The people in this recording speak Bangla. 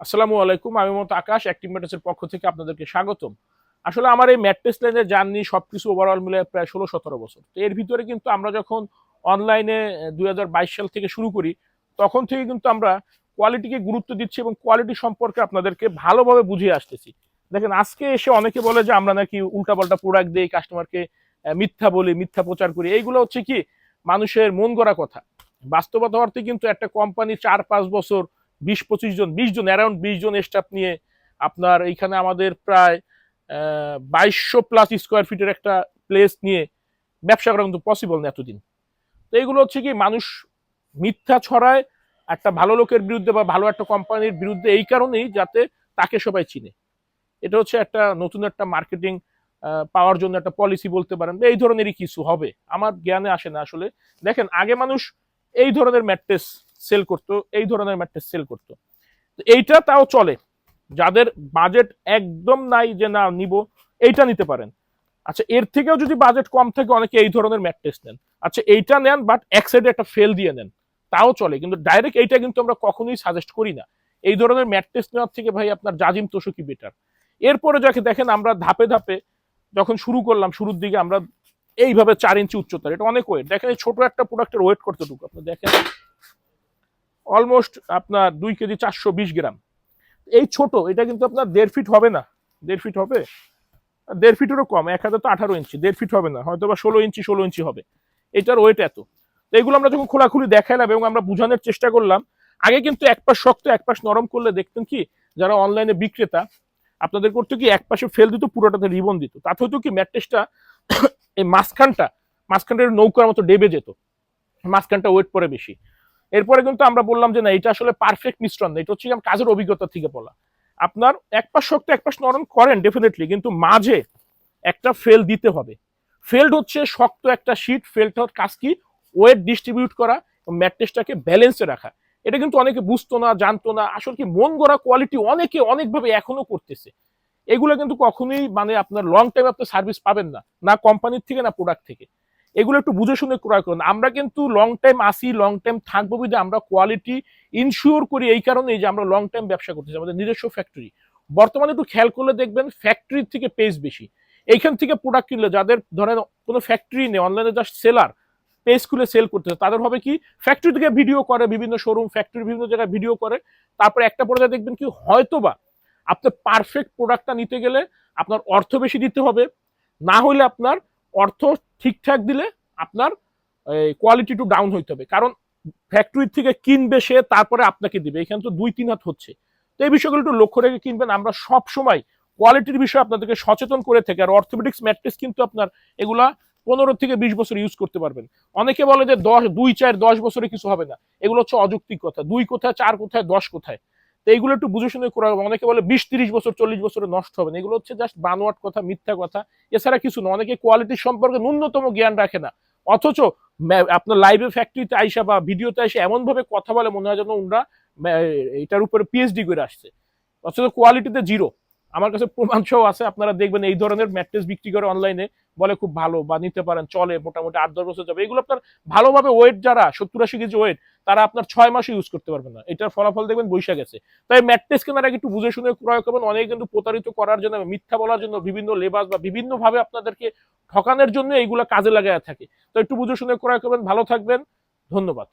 আসসালামু আলাইকুম, আমি মতো আকাশ অ্যাক্টিভ ম্যাটার্সের পক্ষ থেকে আপনাদেরকে স্বাগতম। আসলে আমার এই ম্যাট্রেস লাইনের জার্নি সব কিছু ওভারঅল মিলে প্রায় ষোলো সতেরো বছর। তো এর ভিতরে কিন্তু আমরা যখন অনলাইনে দুই হাজার বাইশ সাল থেকে শুরু করি, তখন থেকে কিন্তু আমরা কোয়ালিটিকে গুরুত্ব দিচ্ছি এবং কোয়ালিটি সম্পর্কে আপনাদেরকে ভালোভাবে বুঝিয়ে আসতেছি। দেখেন, আজকে এসে অনেকে বলে যে আমরা নাকি উল্টাপাল্টা প্রোডাক্ট দিই কাস্টমারকে মিথ্যা বলি, মিথ্যা প্রচার করি। এইগুলো হচ্ছে কি? মানুষের মন গড়া কথা। বাস্তবতা অর্থে কিন্তু একটা কোম্পানি চার পাঁচ বছর বিশ, পঁচিশ জন, বিশ জন অ্যারাউন্ড বিশ জন স্টাফ নিয়ে আপনার এইখানে আমাদের প্রায় বাইশশো প্লাস স্কোয়ার ফিটের একটা প্লেস নিয়ে ব্যবসা করা কিন্তু পসিবল না এতদিন। তো এইগুলো হচ্ছে কি, মানুষ মিথ্যা ছড়ায়, একটা ভালো লোকের বিরুদ্ধে বা ভালো একটা কোম্পানির বিরুদ্ধে এই কারণেই যাতে তাকে সবাই চিনে। এটা হচ্ছে একটা নতুন একটা মার্কেটিং পাওয়ার জন্য একটা পলিসি বলতে পারেন, এই ধরনেরই কিছু হবে। আমার জ্ঞানে আসে না আসলে। দেখেন, আগে মানুষ এই ধরনের ম্যাট্রেস সেল করতো, এই ধরনের ম্যাট্রেস সেল করতো। এইটা তাও চলে। যাদের বাজেট একদম নাই যে না নিব, এইটা নিতে পারেন। আচ্ছা এর থেকেও যদি বাজেট কম থাকে, অনেকে এই ধরনের ম্যাট্রেস নেন। আচ্ছা এইটা নেন বাট এক সাইডে একটা ফেল দিয়ে নেন। তাও চলে, কিন্তু ডাইরেক্ট এইটা কিন্তু আমরা কখনোই সাজেস্ট করি না। এই ধরনের ম্যাট্রেস নেওয়ার থেকে ভাই আপনার জাজিম তোষকি বেটার এরপরে যাকে দেখেন, আমরা ধাপে ধাপে যখন শুরু করলাম, শুরুর দিকে আমরা এইভাবে চার ইঞ্চি উচ্চতার, এটা অনেক ওয়েট দেখেন এই ছোট একটা প্রোডাক্টের ওয়েট করতেটুকু আপনি দেখেন। অলমোস্ট আপনার দুই কেজি চারশো বিশ গ্রাম। এই ছোট, এটা কিন্তু আপনার দেড় ফিট হবে না। দেড় ফিট হবে? দেড় ফিটেরও কম, এক হাজার তো আঠারো ইঞ্চি, দেড় ফিট হবে না হয়তো বা ষোলো ইঞ্চি ষোলো ইঞ্চি হবে। এটার ওয়েট এত। এগুলো আমরা যখন খোলাখুলি দেখাইলাম এবং আমরা বোঝানোর চেষ্টা করলাম, আগে কিন্তু এক পাশ শক্ত, এক পাশ নরম করলে দেখতেন কি, যারা অনলাইনে বিক্রেতা, আপনাদের করতো কি, এক পাশে ফেল দিত, পুরোটাতে রিবন দিত। তাতে হতো কি ম্যাট্রেসটা এই মাঝখানটা মাঝখানটা নৌকার মতো ডেবে যেত। মাঝখানটা ওয়েট পরে বেশি। এরপরে কিন্তু আমরা বললাম যে না, এটা আসলে পারফেক্ট মিশ্রণ না, এটা হচ্ছে কাজের অভিজ্ঞতা থেকে বলা। আপনার এক পাশ শক্ত এক পাশ নরম করেন ডেফিনেটলি কিন্তু মাঝে একটা ফেল দিতে হবে। ফেল্ড হচ্ছে শক্ত একটা শীট ফেল্ডটার কাজ কি? ওয়েট ডিস্ট্রিবিউট করা ম্যাট্রেসটাকে ব্যালেন্সে রাখা। এটা কিন্তু অনেকে বুঝতো না, জানতো না, আসলে কি মন গড়া কোয়ালিটি অনেকে অনেকভাবে এখনও করতেছে। এগুলো কিন্তু কখনোই মানে আপনার লং টাইম আপনি সার্ভিস পাবেন না না কোম্পানির থেকে, না প্রোডাক্ট থেকে। এগুলো একটু বুঝে শুনে ক্রয় করুন। আমরা কিন্তু লং টাইম আসি লং টাইম থাকব বুঝে আমরা কোয়ালিটি ইনশিওর করি এই কারণেই যে আমরা লং টাইম ব্যবসা করতেছি, আমাদের নিজস্ব ফ্যাক্টরি বর্তমানে একটু খেয়াল করলে দেখবেন ফ্যাক্টরির থেকে পেজ বেশি। এইখান থেকে প্রোডাক্ট কিনলে যাদের ধরেন কোনো ফ্যাক্টরি নেই অনলাইনে জাস্ট সেলার পেজ খুলে সেল করতেছে, তাদের হবে কি ফ্যাক্টরি থেকে ভিডিও করে বিভিন্ন শোরুম ফ্যাক্টরি বিভিন্ন জায়গায় ভিডিও করে। তারপরে একটা পর্যায়ে দেখবেন কি, হয়তোবা আপনার পারফেক্ট প্রোডাক্টটা নিতে গেলে আপনার অর্থ বেশি দিতে হবে। না হলে আপনার অর্থ ঠিকঠাক দিলে আপনার কোয়ালিটি টু ডাউন হইতে হবে। কারণ ফ্যাক্টরি থেকে কিনবে সে, তারপরে আপনাকে দিবে। এখানে তো দুই তিন হাত হচ্ছে। তো এই বিষয়গুলো একটু লক্ষ্য রেখে কিনবেন। আমরা সব সময় কোয়ালিটির বিষয়ে আপনাদেরকে সচেতন করে থাকি। আর অর্থোপেডিক্স ম্যাট্রিক্স কিন্তু আপনার এগুলা পনেরো থেকে বিশ বছর ইউজ করতে পারবেন। অনেকে বলে যে দশ, দুই, চার, দশ বছরে কিছু হবে না। এগুলো হচ্ছে অযৌক্তিক কথা। দুই কোথায়, চার কোথায়, দশ কোথায়? তো এইগুলো একটু বুঝে শুনে করা অনেকে বলে বিশ, তিরিশ বছর, চল্লিশ বছরে নষ্ট হবে না। এগুলো হচ্ছে জাস্ট বানোয়াট কথা, মিথ্যা কথা। এছাড়া কিছু না। অনেকে কোয়ালিটি সম্পর্কে ন্যূনতম জ্ঞান রাখে না। অথচ আপনার লাইভে ফ্যাক্টরিতে আইসা বা ভিডিওতে এসে এমন ভাবে কথা বলে মনে হয় যেন ওনারা এটার উপরে পিএইচডি করে আসছে। অথচ কোয়ালিটিতে জিরো আমার কাছে প্রমাণ সহ আছে, আপনারা দেখবেন এই ধরনের ম্যাট্রেস বিক্রি করে অনলাইনে বলে খুব ভালো বা নিতে পারেন, চলে মোটামুটি আট, দশ বছর যাবে। এগুলো আপনার ভালোভাবে ওয়েট যারা, সত্তর আশি কেজি ওয়েট তারা আপনার ছয় মাসে ইউজ করতে পারবেন না। এটার ফলাফল দেখবেন বৈশা গেছে। তাই ম্যাট্রেস কেনার আগে একটু বুঝে শুনে ক্রয় করবেন। অনেক কিন্তু প্রতারিত করার জন্য, মিথ্যা বলার জন্য বিভিন্ন লেবাস বা বিভিন্ন ভাবে আপনাদেরকে ঠকানোর জন্য এইগুলো কাজে লাগায় থাকে। তো একটু বুঝে শুনে ক্রয় করবেন। ভালো থাকবেন। ধন্যবাদ।